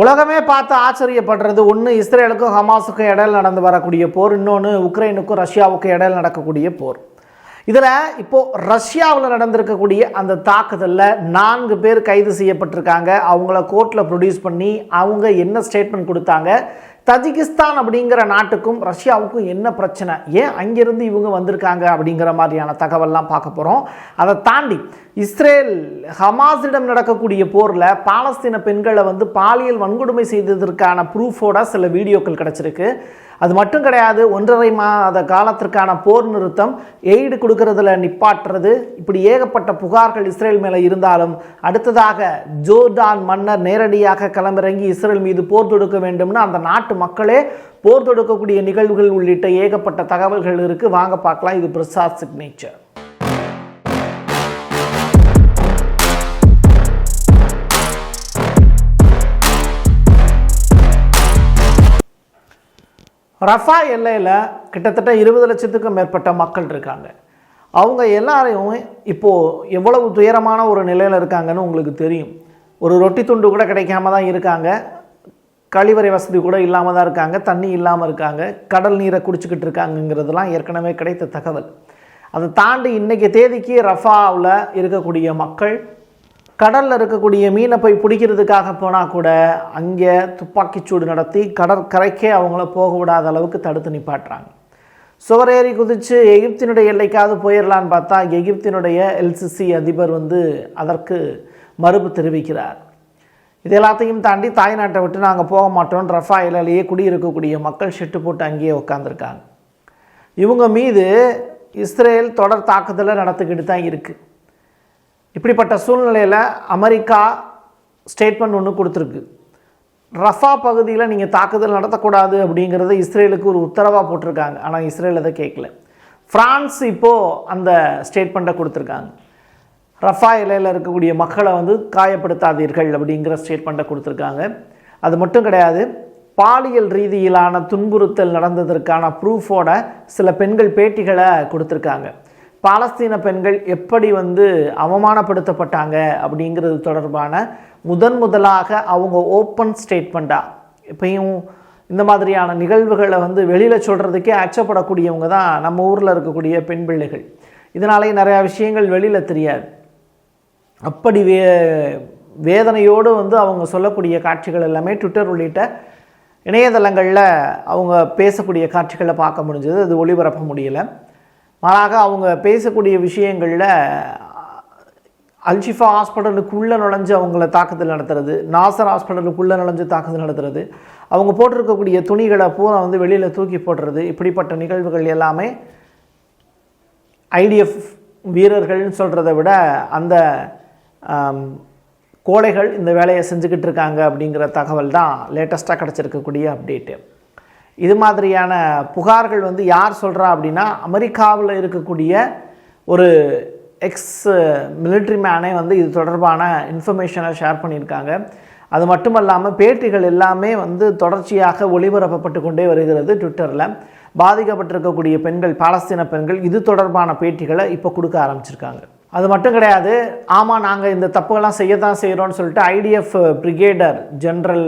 உலகமே பார்த்து ஆச்சரியப்படுறது ஒன்று இஸ்ரேலுக்கும் ஹமாஸுக்கும் இடையில் நடந்து வரக்கூடிய போர் இன்னொன்று உக்ரைனுக்கும் ரஷ்யாவுக்கும் இடையில் நடக்கக்கூடிய போர். இதில் இப்போது ரஷ்யாவில் நடந்திருக்கக்கூடிய அந்த தாக்குதலில் நான்கு பேர் கைது செய்யப்பட்டிருக்காங்க. அவங்கள கோர்ட்டில் ப்ரொடியூஸ் பண்ணி அவங்க என்ன ஸ்டேட்மெண்ட் கொடுத்தாங்க? தஜிகிஸ்தான் அப்படிங்கிற நாட்டுக்கும் ரஷ்யாவுக்கும் என்ன பிரச்சனை? ஏன் அங்கிருந்து இவங்க வந்திருக்காங்க அப்படிங்கிற மாதிரியான தகவல்லாம் பார்க்க போகிறோம் அதை தாண்டி இஸ்ரேல் ஹமாஸிடம் நடக்கக்கூடிய போரில் பாலஸ்தீன பெண்களை வந்து பாலியல் வன்கொடுமை செய்ததற்கான ப்ரூஃபோட சில வீடியோக்கள் கிடச்சிருக்கு. அது மட்டும் கிடையாது ஒன்றரை மாத காலத்திற்கான போர் நிறுத்தம் எய்டு கொடுக்கறதுல நிப்பாட்டுறது இப்படி ஏகப்பட்ட புகார்கள் இஸ்ரேல் மேலே இருந்தாலும் அடுத்ததாக ஜோர்டான் மன்னர் நேரடியாக களமிறங்கி இஸ்ரேல் மீது போர் தொடுக்க வேண்டும்னு அந்த நாட்டு மக்களே போர் தொடுக்கக்கூடிய நிகழ்வுகள் உள்ளிட்ட ஏகப்பட்ட தகவல்கள் இருக்குது வாங்க பார்க்கலாம். இது பிரசாத் சிக்னேச்சர். ரஃபா எல்லையில் கிட்டத்தட்ட இருபது லட்சத்துக்கும் மேற்பட்ட மக்கள் இருக்காங்க. அவங்க எல்லாரையும் இப்போது எவ்வளவு துயரமான ஒரு நிலையில் இருக்காங்கன்னு உங்களுக்கு தெரியும். ஒரு ரொட்டி துண்டு கூட கிடைக்காம தான் இருக்காங்க. கழிவறை வசதி கூட இல்லாமல் தான் இருக்காங்க. தண்ணி இல்லாமல் இருக்காங்க. கடல் நீரை குடிச்சிக்கிட்டு இருக்காங்கங்கிறதுலாம் ஏற்கனவே கிடைத்த தகவல். அதை தாண்டி இன்றைக்கி தேதிக்கு ரஃபாவில் இருக்கக்கூடிய மக்கள் கடலில் இருக்கக்கூடிய மீனை போய் பிடிக்கிறதுக்காக போனால் கூட அங்கே துப்பாக்கிச்சூடு நடத்தி கடற்கரைக்கே அவங்கள போக விடாத அளவுக்கு தடுத்து நிப்பாட்டுறாங்க. சுவரேறி குதித்து எகிப்தினுடைய எல்லைக்காவது போயிடலான்னு பார்த்தா எகிப்தினுடைய எல்சிசி அதிபர் வந்து அதற்கு மறுப்பு தெரிவிக்கிறார். இது எல்லாத்தையும் தாண்டி தாய்நாட்டை விட்டு நாங்கள் போக மாட்டோம் ரஃபா இலையிலேயே குடியிருக்கக்கூடிய மக்கள் ஷெட்டு போட்டு அங்கேயே உட்காந்துருக்காங்க இவங்க மீது இஸ்ரேல் தொடர் தாக்குதலை நடத்திக்கிட்டு தான் இருக்குது இப்படிப்பட்ட சூழ்நிலையில் அமெரிக்கா ஸ்டேட்மெண்ட் ஒன்று கொடுத்துருக்கு. ரஃபா பகுதியில் நீங்கள் தாக்குதல் நடத்தக்கூடாது அப்படிங்கிறத இஸ்ரேலுக்கு ஒரு உத்தரவாக போட்டிருக்காங்க. ஆனால் இஸ்ரேல் அதை கேட்கல. ஃப்ரான்ஸ் இப்போது அந்த ஸ்டேட்மெண்ட்டை கொடுத்துருக்காங்க. ரஃபா இலையில் இருக்கக்கூடிய மக்களை வந்து காயப்படுத்தாதீர்கள் அப்படிங்கிற ஸ்டேட்மெண்ட்டை கொடுத்துருக்காங்க. அது மட்டும் கிடையாது பாலியல் ரீதியிலான துன்புறுத்தல் நடந்ததற்கான ப்ரூஃபோட சில பெண்கள் பேட்டிகளை கொடுத்துருக்காங்க. பாலஸ்தீன பெண்கள் எப்படி வந்து அவமானப்படுத்தப்பட்டாங்க அப்படிங்கிறது தொடர்பான முதன் முதலாக அவங்க ஓப்பன் ஸ்டேட்மெண்ட்டாக இப்பயும் இந்த மாதிரியான நிகழ்வுகளை வந்து வெளியில் சொல்கிறதுக்கே அச்சப்படக்கூடியவங்க தான் நம்ம ஊரில் இருக்கக்கூடிய பெண் பிள்ளைகள். இதனாலேயே நிறையா விஷயங்கள் வெளியில் தெரியாது. அப்படி வே வேதனையோடு வந்து அவங்க சொல்லக்கூடிய காட்சிகள் எல்லாமே ட்விட்டர் உள்ளிட்ட இணையதளங்களில் அவங்க பேசக்கூடிய காட்சிகளை பார்க்க முடிஞ்சது. அது ஒளிபரப்ப முடியலை. மாறாக அவங்க பேசக்கூடிய விஷயங்களில் அல்ஷிஃபா ஹாஸ்பிட்டலுக்குள்ளே நுழைஞ்சு அவங்கள தாக்குதல் நடத்துறது நாசர் ஹாஸ்பிட்டலுக்குள்ளே நுழைஞ்சு தாக்குதல் நடத்துறது அவங்க போட்டிருக்கக்கூடிய துணிகளை பூரா வந்து வெளியில் தூக்கி போடுறது இப்படிப்பட்ட நிகழ்வுகள் எல்லாமே ஐடிஎஃப் வீரர்கள்னு சொல்கிறத விட அந்த கோடைகள் இந்த வேலையை செஞ்சுக்கிட்டு இருக்காங்க அப்படிங்கிற தகவல் தான் லேட்டஸ்ட்டாக கிடச்சிருக்கக்கூடிய அப்டேட்டு இது மாதிரியான புகார்கள் வந்து யார் சொல்கிறா அப்படின்னா அமெரிக்காவில் இருக்கக்கூடிய ஒரு எக்ஸ் மிலிட்ரி மேனே வந்து இது தொடர்பான இன்ஃபர்மேஷனை ஷேர் பண்ணியிருக்காங்க. அது மட்டுமல்லாமல் பேட்டிகள் எல்லாமே வந்து தொடர்ச்சியாக ஒளிபரப்பப்பட்டு கொண்டே வருகிறது ட்விட்டரில் பாதிக்கப்பட்டிருக்கக்கூடிய பெண்கள் பாலஸ்தீன பெண்கள் இது தொடர்பான பேட்டிகளை இப்போ கொடுக்க ஆரம்பிச்சிருக்காங்க. அது மட்டும் கிடையாது ஆமாம் நாங்கள் இந்த தப்புகள்லாம் செய்ய தான் செய்கிறோன்னு சொல்லிட்டு ஐடிஎஃப் பிரிகேடர் ஜென்ரல்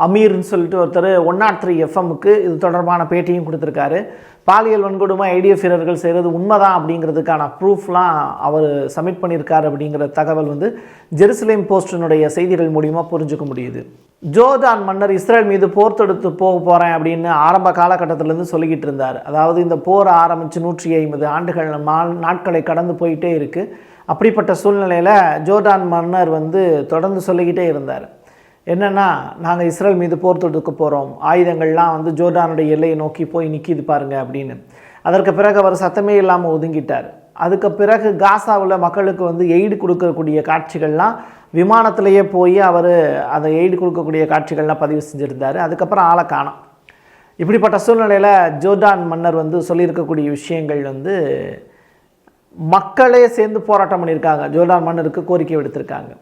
அமீர்னு சொல்லிட்டு ஒருத்தர் ஒன் நாட் oh த்ரீ எஃப்எம்முக்கு இது தொடர்பான பேட்டியும் கொடுத்துருக்காரு. பாலியல் வன்கொடுமை ஐடிஎஃப் வீரர்கள் செய்கிறது உண்மைதான் அப்படிங்கிறதுக்கான ப்ரூஃப்லாம் அவர் சப்மிட் பண்ணியிருக்கார் அப்படிங்கிற தகவல் வந்து ஜெருசலேம் போஸ்டினுடைய செய்திகள் மூலிமா புரிஞ்சுக்க முடியுது. ஜோர்டான் மன்னர் இஸ்ரேல் மீது போர் தொடுத்து போக போகிறேன் அப்படின்னு ஆரம்ப காலகட்டத்திலேருந்து சொல்லிக்கிட்டு இருந்தார். அதாவது இந்த போர் ஆரம்பித்து நூற்றி ஐம்பது ஆண்டுகள் மா- நாட்களை கடந்து போயிட்டே இருக்குது அப்படிப்பட்ட சூழ்நிலையில் ஜோர்டான் மன்னர் வந்து தொடர்ந்து சொல்லிக்கிட்டே இருந்தார். என்னென்னா நாங்கள் இஸ்ரேல் மீது போர் தொடுக்க போகிறோம் ஆயுதங்கள்லாம் வந்து ஜோர்டானுடைய எல்லையை நோக்கி போய் நிற்கிது பாருங்கள் அப்படின்னு. அதற்கு பிறகு அவர் சத்தமே இல்லாமல் ஒதுங்கிட்டார். அதுக்கு பிறகு காசாவில் மக்களுக்கு வந்து எய்டு கொடுக்கக்கூடிய காட்சிகள்லாம் விமானத்திலேயே போய் அவர் அதை எய்டு கொடுக்கக்கூடிய காட்சிகள்லாம் பதிவு செஞ்சுருந்தார். அதுக்கப்புறம் ஆளை காணும். இப்படிப்பட்ட சூழ்நிலையில் ஜோர்டான் மன்னர் வந்து சொல்லியிருக்கக்கூடிய விஷயங்கள் வந்து மக்களே சேர்ந்து போராட்டம் பண்ணியிருக்காங்க. ஜோர்டான் மன்னருக்கு கோரிக்கை விடுத்திருக்காங்க.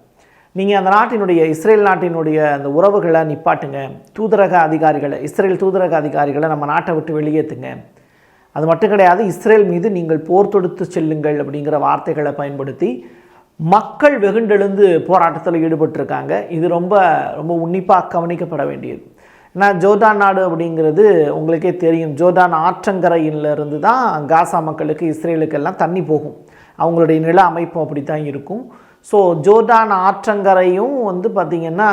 நீங்கள் அந்த நாட்டினுடைய இஸ்ரேல் நாட்டினுடைய அந்த உறவுகளை நிப்பாட்டுங்க. தூதரக அதிகாரிகளை இஸ்ரேல் தூதரக அதிகாரிகளை நம்ம நாட்டை விட்டு வெளியேற்றுங்க அது மட்டும் கிடையாது இஸ்ரேல் மீது நீங்கள் போர் தொடுத்து செல்லுங்கள் அப்படிங்கிற வார்த்தைகளை பயன்படுத்தி மக்கள் வெகுண்டெழுந்து போராட்டத்தில் ஈடுபட்டிருக்காங்க. இது ரொம்ப ரொம்ப உன்னிப்பாக கவனிக்கப்பட வேண்டியது. ஏன்னா ஜோர்டான் நாடு அப்படிங்கிறது உங்களுக்கே தெரியும். ஜோர்டான் ஆற்றங்கரையிலிருந்து தான் காசா மக்களுக்கு இஸ்ரேலுக்கெல்லாம் தண்ணி போகும். அவங்களுடைய நில அமைப்பும் அப்படி தான் இருக்கும். ஸோ ஜோர்டான் ஆற்றங்கரையும் வந்து பார்த்திங்கன்னா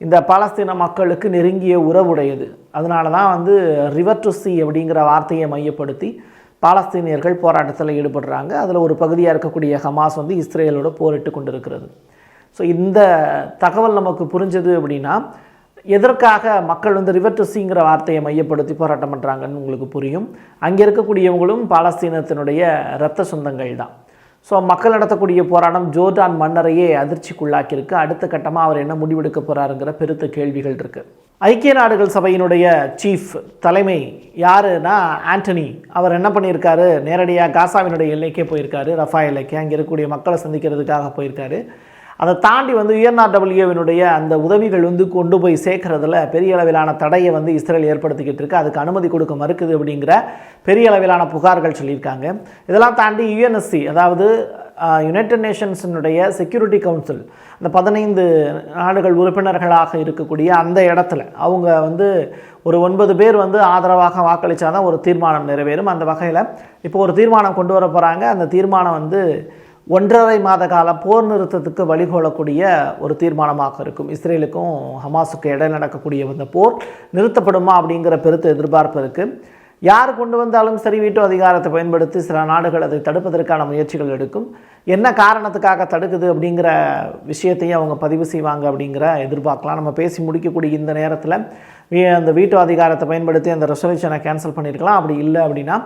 இந்த பாலஸ்தீன மக்களுக்கு நெருங்கிய உறவுடையது. அதனால தான் வந்து ரிவர் டு சி அப்படிங்கிற வார்த்தையை மையப்படுத்தி பாலஸ்தீனியர்கள் போராட்டத்தில் ஈடுபடுறாங்க. அதில் ஒரு பகுதியாக இருக்கக்கூடிய ஹமாஸ் வந்து இஸ்ரேலோட போரிட்டு கொண்டிருக்கிறது. ஸோ இந்த தகவல் நமக்கு புரிஞ்சது அப்படின்னா எதற்காக மக்கள் வந்து ரிவர் டு சிங்கிற வார்த்தையை மையப்படுத்தி போராட்டம் பண்ணுறாங்கன்னு உங்களுக்கு புரியும். அங்கே இருக்கக்கூடியவங்களும் பாலஸ்தீனத்தினுடைய இரத்த சொந்தங்கள் தான் ஸோ மக்கள் நடத்தக்கூடிய போராட்டம் ஜோர்டான் மன்னரையே அதிர்ச்சிக்குள்ளாக்கியிருக்கு. அடுத்த கட்டமாக அவர் என்ன முடிவெடுக்க போகிறாருங்கிற பெருத்த கேள்விகள் இருக்குது ஐக்கிய நாடுகள் சபையினுடைய சீஃப் தலைமை யாருன்னா ஆண்டனி. அவர் என்ன பண்ணியிருக்காரு? நேரடியாக காசாவினுடைய எல்லைக்கே போயிருக்காரு. ரஃபா எல்லைக்கு அங்கே இருக்கக்கூடிய மக்களை சந்திக்கிறதுக்காக போயிருக்காரு. அதை தாண்டி வந்து யுஎன்ஆர்டபிள்யூவினுடைய அந்த உதவிகள் வந்து கொண்டு போய் சேர்க்கறதுல பெரிய அளவிலான தடையை வந்து இஸ்ரேல் ஏற்படுத்திக்கிட்டு இருக்கு. அதுக்கு அனுமதி கொடுக்க மறுக்குது அப்படிங்கிற பெரிய அளவிலான புகார்கள் சொல்லியிருக்காங்க. இதெல்லாம் தாண்டி யுஎன்எஸ்சி அதாவது யுனைடெட் நேஷன்ஸினுடைய செக்யூரிட்டி கவுன்சில் அந்த பதினைந்து நாடுகள் உறுப்பினர்களாக இருக்கக்கூடிய அந்த இடத்துல அவங்க வந்து ஒரு ஒன்பது பேர் வந்து ஆதரவாக வாக்களித்தாதான் ஒரு தீர்மானம் நிறைவேறும். அந்த வகையில் இப்போ ஒரு தீர்மானம் கொண்டு வர போகிறாங்க அந்த தீர்மானம் வந்து ஒன்றரை மாத கால போர் நிறுத்தத்துக்கு வழிகோலக்கூடிய ஒரு தீர்மானமாக இருக்கும். இஸ்ரேலுக்கும் ஹமாஸுக்கும் இடையில் நடக்கக்கூடிய இந்த போர் நிறுத்தப்படுமா அப்படிங்கிற பெருத்த எதிர்பார்ப்பு இருக்குது யார் கொண்டு வந்தாலும் சரி வீட்டு அதிகாரத்தை பயன்படுத்தி சில நாடுகள் அதை தடுப்பதற்கான முயற்சிகள் எடுக்கும். என்ன காரணத்துக்காக தடுக்குது அப்படிங்கிற விஷயத்தையும் அவங்க பதிவு செய்வாங்க அப்படிங்கிற எதிர்பார்க்கலாம். நம்ம பேசி முடிக்கக்கூடிய இந்த நேரத்தில் அந்த வீட்டு அதிகாரத்தை பயன்படுத்தி அந்த ரெசல்யூஷனை கேன்சல் பண்ணியிருக்கலாம் அப்படி இல்லை அப்படின்னா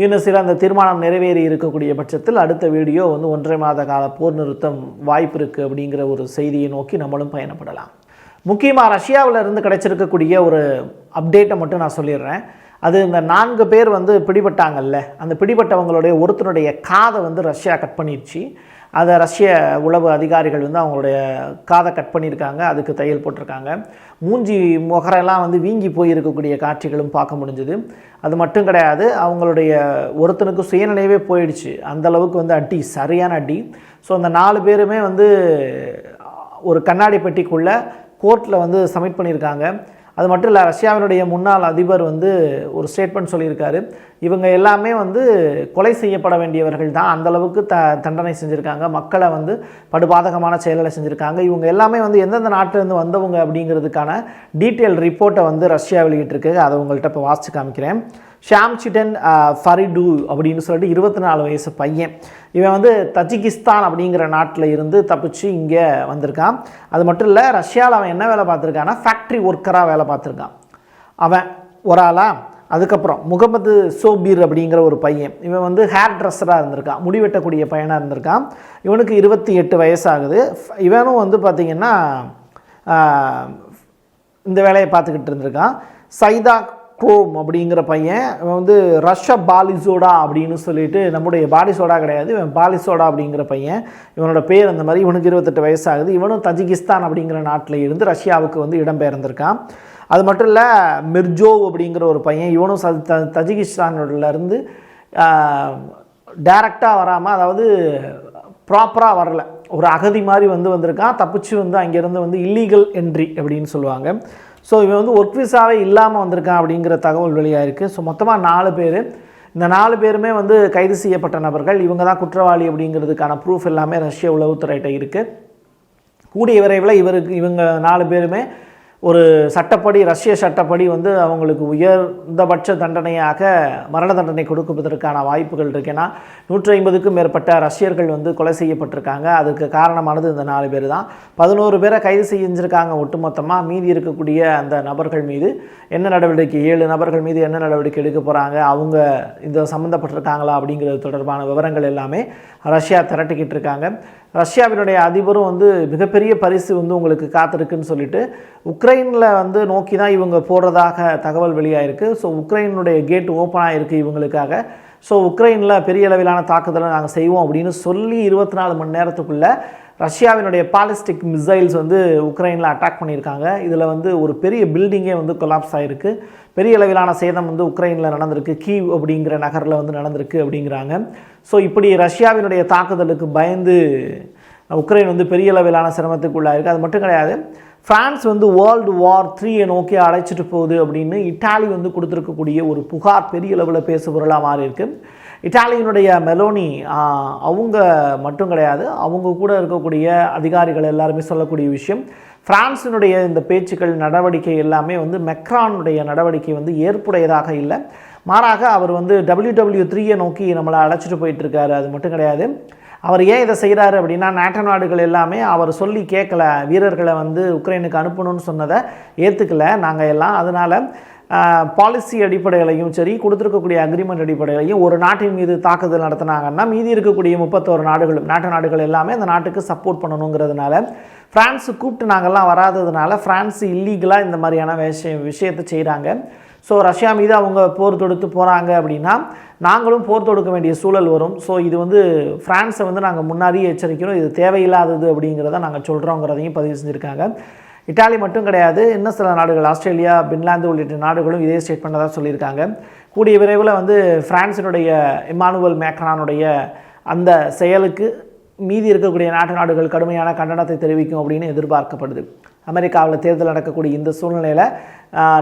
யூனிவர்சிட்டியில் அந்த தீர்மானம் நிறைவேறி இருக்கக்கூடிய பட்சத்தில் அடுத்த வீடியோ வந்து ஒன்றரை மாத கால போர் நிறுத்தம் வாய்ப்பு இருக்குது அப்படிங்கிற ஒரு செய்தியை நோக்கி நம்மளும் பயணப்படலாம். முக்கியமாக ரஷ்யாவில் இருந்து கிடச்சிருக்கக்கூடிய ஒரு அப்டேட்டை மட்டும் நான் சொல்லிடுறேன். அது இந்த நான்கு பேர் வந்து பிடிபட்டாங்கல்ல அந்த பிடிபட்டவங்களுடைய ஒருத்தனுடைய காதை வந்து ரஷ்யா கட் பண்ணிடுச்சு. அதை ரஷ்ய உளவு அதிகாரிகள் வந்து அவங்களுடைய காதை கட் பண்ணியிருக்காங்க அதுக்கு தையல் போட்டிருக்காங்க. மூஞ்சி முகரெல்லாம் வந்து வீங்கி போயிருக்கக்கூடிய காட்சிகளும் பார்க்க முடிஞ்சுது. அது மட்டும் கிடையாது அவங்களுடைய ஒருத்தனுக்கு சுயநிலையவே போயிடுச்சு. அந்த அளவுக்கு வந்து அடி சரியான அடி. ஸோ அந்த நாலு பேருமே வந்து ஒரு கண்ணாடி பெட்டிக்குள்ளே கோர்ட்டில் வந்து சப்மிட் பண்ணியிருக்காங்க. அது மட்டும் இல்லை ரஷ்யாவினுடைய முன்னாள் அதிபர் வந்து ஒரு ஸ்டேட்மெண்ட் சொல்லியிருக்காரு. இவங்க எல்லாமே வந்து கொலை செய்யப்பட வேண்டியவர்கள் தான். அந்தளவுக்கு த தண்டனை செஞ்சுருக்காங்க. மக்களை வந்து படுபாதகமான செயல்களை செஞ்சுருக்காங்க. இவங்க எல்லாமே வந்து எந்தெந்த நாட்டிலேருந்து வந்தவங்க அப்படிங்கிறதுக்கான டீட்டெயில் ரிப்போர்ட்டை வந்து ரஷ்யா வெளியிட்டிருக்கு. அதை உங்கள்கிட்ட இப்போ வாசிச்சு காமிக்கிறேன். ஷாம் சிடன் ஃபரிடு அப்படின்னு சொல்லிட்டு இருபத்தி நாலு வயசு பையன். இவன் வந்து தஜிகிஸ்தான் அப்படிங்கிற நாட்டில் இருந்து தப்பிச்சு இங்கே வந்திருக்கான். அது மட்டும் இல்லை ரஷ்யாவில் அவன் என்ன வேலை பார்த்துருக்கான்னா ஃபேக்ட்ரி ஒர்க்கராக வேலை பார்த்துருக்கான். அவன் ஒரு ஆளாக அதுக்கப்புறம் முகமது சோபீர் அப்படிங்கிற ஒரு பையன். இவன் வந்து ஹேர் ட்ரெஸ்ஸராக இருந்திருக்கான். முடி வெட்டக்கூடிய பையனாக இருந்திருக்கான். இவனுக்கு இருபத்தி எட்டு வயசாகுது. இவனும் வந்து பார்த்திங்கன்னா இந்த வேலையை பார்த்துக்கிட்டு இருந்திருக்கான். சைதா குரோம் அப்படிங்கிற பையன் இவன் வந்து ரஷ்ய பாலிசோடா அப்படின்னு சொல்லிட்டு நம்முடைய பாலிசோடா கிடையாது இவன் பாலிசோடா அப்படிங்கிற பையன். இவனோட பேர் அந்த மாதிரி இவனுக்கு இருபத்தெட்டு வயசாகுது. இவனும் தஜிகிஸ்தான் அப்படிங்கிற நாட்டில் இருந்து ரஷ்யாவுக்கு வந்து இடம்பெயர்ந்திருக்கான். அது மட்டும் இல்லை மிர்ஜோவ் அப்படிங்கிற ஒரு பையன் இவனும் ச த தஜிகிஸ்தான்ல டேரெக்டாக வராமல் அதாவது ப்ராப்பராக வரல. ஒரு அகதி மாதிரி வந்து வந்திருக்கான் தப்பிச்சு வந்து அங்கேருந்து வந்து இல்லீகல் என்ட்ரி அப்படின்னு சொல்லுவாங்க. ஸோ இவன் வந்து ஒர்க் விசாவே இல்லாமல் வந்திருக்கான் அப்படிங்கிற தகவல் வெளியாயிருக்கு. ஸோ மொத்தமாக நாலு பேர். இந்த நாலு பேருமே வந்து கைது செய்யப்பட்ட நபர்கள். இவங்க தான் குற்றவாளி அப்படிங்கிறதுக்கான ப்ரூஃப் எல்லாமே ரஷ்ய உளவுத்துறையிட்ட இருக்குது கூடிய விரைவில் இவருக்கு இவங்க நாலு பேருமே ஒரு சட்டப்படி ரஷ்ய சட்டப்படி வந்து அவங்களுக்கு உயர்ந்தபட்ச தண்டனையாக மரண தண்டனை கொடுப்பதற்கான வாய்ப்புகள் இருக்குன்னா நூற்றி ஐம்பதுக்கும் மேற்பட்ட ரஷ்யர்கள் வந்து கொலை செய்யப்பட்டிருக்காங்க. அதுக்கு காரணமானது இந்த நாலு பேர் தான். பதினோரு பேரை கைது செஞ்சுருக்காங்க ஒட்டுமொத்தமாக மீதி இருக்கக்கூடிய அந்த நபர்கள் மீது என்ன நடவடிக்கை ஏழு நபர்கள் மீது என்ன நடவடிக்கை எடுக்க போகிறாங்க அவங்க இந்த சம்மந்தப்பட்டிருக்காங்களா அப்படிங்கிறது தொடர்பான விவரங்கள் எல்லாமே ரஷ்யா திரட்டிக்கிட்டு இருக்காங்க. ரஷ்யாவினுடைய அதிபரும் வந்து மிகப்பெரிய பரிசு வந்து உங்களுக்கு காத்திருக்குன்னு சொல்லிட்டு உக்ரைனில் வந்து நோக்கி தான் இவங்க போடுறதாக தகவல் வெளியாயிருக்கு. ஸோ உக்ரைனுடைய கேட் ஓப்பன் ஆகிருக்கு இவங்களுக்காக. ஸோ உக்ரைனில் பெரிய அளவிலான தாக்குதலை நாங்கள் செய்வோம் அப்படின்னு சொல்லி இருபத்தி நாலு மணி நேரத்துக்குள்ளே ரஷ்யாவினுடைய பாலிஸ்டிக் மிசைல்ஸ் வந்து உக்ரைனில் அட்டாக் பண்ணியிருக்காங்க. இதில் வந்து ஒரு பெரிய பில்டிங்கே வந்து கொலாப்ஸ் ஆகிருக்கு பெரிய அளவிலான சேதம் வந்து உக்ரைனில் நடந்திருக்கு. கீவ் அப்படிங்கிற நகரில் வந்து நடந்திருக்கு அப்படிங்கிறாங்க. ஸோ இப்படி ரஷ்யாவினுடைய தாக்குதலுக்கு பயந்து உக்ரைன் வந்து பெரிய அளவிலான சிரமத்துக்கு உள்ளாயிருக்கு அது மட்டும் கிடையாது. ஃப்ரான்ஸ் வந்து வேர்ல்டு வார் த்ரீயை நோக்கி அழைச்சிட்டு போகுது அப்படின்னு இட்டாலி வந்து கொடுத்துருக்கக்கூடிய ஒரு புகார் பெரிய அளவில் பேசுபொருளாக மாறி இருக்கு இட்டாலியினுடைய மெலோனி அவங்க மட்டும் கிடையாது அவங்க கூட இருக்கக்கூடிய அதிகாரிகள் எல்லாருமே சொல்லக்கூடிய விஷயம் ஃப்ரான்ஸினுடைய இந்த பேச்சுக்கள் நடவடிக்கை எல்லாமே வந்து மெக்ரானுடைய நடவடிக்கை வந்து ஏற்புடையதாக இல்லை. மாறாக அவர் வந்து டபிள்யூ டபிள்யூ த்ரீயை நோக்கி நம்மளை அழைச்சிட்டு போயிட்டு இருக்காரு அது மட்டும் கிடையாது. அவர் ஏன் இதை செய்கிறாரு அப்படின்னா நாட்டோ நாடுகள் எல்லாமே அவர் சொல்லி கேட்கல வீரர்களை வந்து உக்ரைனுக்கு அனுப்பணும்னு சொன்னதை ஏற்றுக்கல நாங்கள் எல்லாம் அதனால் பாலிசி அடிப்படையிலையும் சரி கொடுத்துருக்கக்கூடிய அக்ரிமெண்ட் அடிப்படையிலையும் ஒரு நாட்டின் மீது தாக்குதல் நடத்தினாங்கன்னா மீதி இருக்கக்கூடிய முப்பத்தோரு நாடுகளும் நாட்டு நாடுகள் எல்லாமே அந்த நாட்டுக்கு சப்போர்ட் பண்ணணுங்கிறதுனால ஃப்ரான்ஸு கூப்பிட்டு நாங்கள்லாம் வராததுனால ஃப்ரான்ஸ் இல்லீகலாக இந்த மாதிரியான விஷயம் விஷயத்தை செய்கிறாங்க ஸோ ரஷ்யா மீது அவங்க போர் தொடுத்து போகிறாங்க அப்படின்னா நாங்களும் போர் தொடுக்க வேண்டிய சூழல் வரும். ஸோ இது வந்து ஃப்ரான்ஸை வந்து நாங்கள் முன்னாடியே எச்சரிக்கிறோம். இது தேவையில்லாதது அப்படிங்கிறத நாங்கள் சொல்கிறோங்கிறதையும் பதிவு செஞ்சுருக்காங்க. இட்டாலி மட்டும் கிடையாது இன்னும் சில நாடுகள் ஆஸ்திரேலியா பின்லாந்து உள்ளிட்ட நாடுகளும் இதே ஸ்டேட்மெண்ட்டை தான் சொல்லியிருக்காங்க. கூடிய விரைவில் வந்து ஃப்ரான்ஸினுடைய இமானுவல் மேக்ரானுடைய அந்த செயலுக்கு மீதி இருக்கக்கூடிய நாட்டு நாடுகள் கடுமையான கண்டனத்தை தெரிவிக்கும் அப்படின்னு எதிர்பார்க்கப்படுது. அமெரிக்காவில் தேர்தல் நடக்கக்கூடிய இந்த சூழ்நிலையில்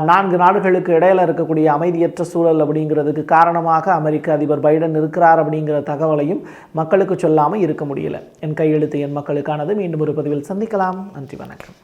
நான்கு நாடுகளுக்கு இடையில் இருக்கக்கூடிய அமைதியற்ற சூழல் அப்படிங்கிறதுக்கு காரணமாக அமெரிக்க அதிபர் பைடன் இருக்கிறார் அப்படிங்கிற தகவலையும் மக்களுக்கு சொல்லாமல் இருக்க முடியல. என் கையெழுத்து என் மக்களுக்கானது. மீண்டும் ஒரு பதிவில் சந்திக்கலாம். நன்றி வணக்கம்.